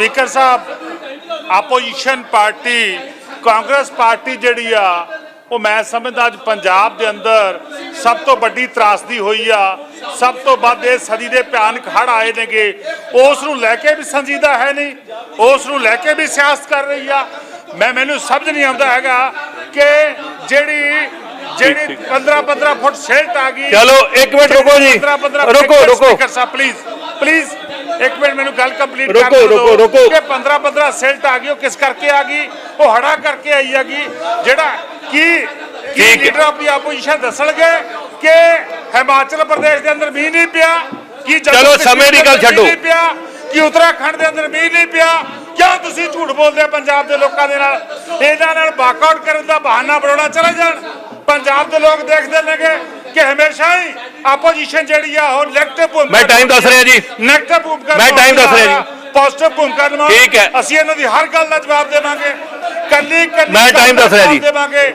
Speaker ਸਾਹਿਬ opposition party Congress party ਜਿਹੜੀ ਆ ਉਹ ਮੈਂ ਸਮਝਦਾ ਅੱਜ ਪੰਜਾਬ ਦੇ ਅੰਦਰ ਸਭ ਤੋਂ ਵੱਡੀ ਤਰਾਸਦੀ ਹੋਈ ਆ ਸਭ ਤੋਂ ਵੱਧ ਇਹ ਸਦੀ ਦੇ ਭਿਆਨਕ ਹੜ ਆਏ ਨੇਗੇ ਉਸ ਨੂੰ ਲੈ ਕੇ ਵੀ ਸੰਜੀਦਾ ਹੈ ਨਹੀਂ ਉਸ ਨੂੰ ਲੈ ਕੇ ਵੀ ਸਿਆਸਤ ਕਰ ਰਹੀ ਆ ਮੈਂ ਮੈਨੂੰ ਸਮਝ ਨਹੀਂ ਆਉਂਦਾ ਹੈਗਾ ਕਿ ਜਿਹੜੀ ਜਿਹੜੀ 15 15 ਫੁੱਟ ਸਿਲਟ ਆ ਗਈ ਚਲੋ, ਇੱਕ ਮਿੰਟ ਰੁਕੋ ਜੀ। 15 15 ਰੁਕੋ, ਰੁਕੋ। ਸਪੀਕਰ ਸਾਹਿਬ ਪਲੀਜ਼ ਪਲੀਜ਼ ਇੱਕ ਮਿੰਟ ਮੈਨੂੰ ਗੱਲ ਕੰਪਲੀਟ ਰੁਕੋ, ਕਰਨ ਦਿਓ ਰੁਕੋ, ਰੁਕੋ। ਕਿ 15 15 ਸਿਲਟ ਆ ਗਈ ਉਹ ਕਿਸ ਕਰਕੇ ਆ ਗਈ ਉਹ ਹੜਾ ਕਰਕੇ ਆਈ ਹੈਗੀ ਜਿਹੜਾ ਕੀ ਕੀ। ਲੀਡਰ ਆਪਣੀ ਆਪੋਜੀਸ਼ਨ ਦੱਸਣਗੇ ਕਿ ਹਿਮਾਚਲ ਪ੍ਰਦੇਸ਼ ਦੇ ਅੰਦਰ ਮੀਂਹ ਨਹੀਂ ਪਿਆ ਕੀ ਚਲੋ, ਸਮੇਂ ਦੀ ਗੱਲ ਛੱਡੋ। ਨਹੀਂ ਪਿਆ ਕਿ ਉੱਤਰਾਖੰਡ ਦੇ ਅੰਦਰ ਮੀਂਹ ਨਹੀਂ ਪਿਆ ਕਿਉਂ ਤੁਸੀਂ ਝੂਠ ਬੋਲਦੇ ਪੰਜਾਬ ਦੇ ਲੋਕਾਂ ਦੇ ਨਾਲ ਇਹਨਾਂ ਨਾਲ ਵਾਕਆਊਟ ਕਰਨ ਦਾ ਬਹਾਨਾ ਬਣਾਉਣਾ ਚਲੇ ਜਾਣ ਪੰਜਾਬ ਦੇ ਲੋਕ ਦੇਖਦੇ ਨੇਗੇ ਕਿ ਹਮੇਸ਼ਾ ਹੀ ਆਪੋਜੀਸ਼ਨ ਜਿਹੜੀ ਆ ਉਹ ਨੈਗੇਟਿਵ ਭੂਮਿਕਾ ਮੈਂ time ਦੱਸ ਰਿਹਾ ਜੀ। ਨੈਗੇਟਿਵ ਭੂਮਿਕਾ ਮੈਂ time ਦੱਸ ਰਿਹਾ ਜੀ। ਪੋਜ਼ਿਟਿਵ ਭੂਮਿਕਾ ਨਿਭਾਓ ਠੀਕ ਹੈ। ਅਸੀਂ ਇਹਨਾਂ ਦੀ ਹਰ ਗੱਲ ਦਾ ਜਵਾਬ ਦੇਵਾਂਗੇ ਕੱਲੀ ਕੱਲੀ ਮੈਂ time ਦੱਸ ਰਿਹਾ ਜੀ। ਦੇਵਾਂਗੇ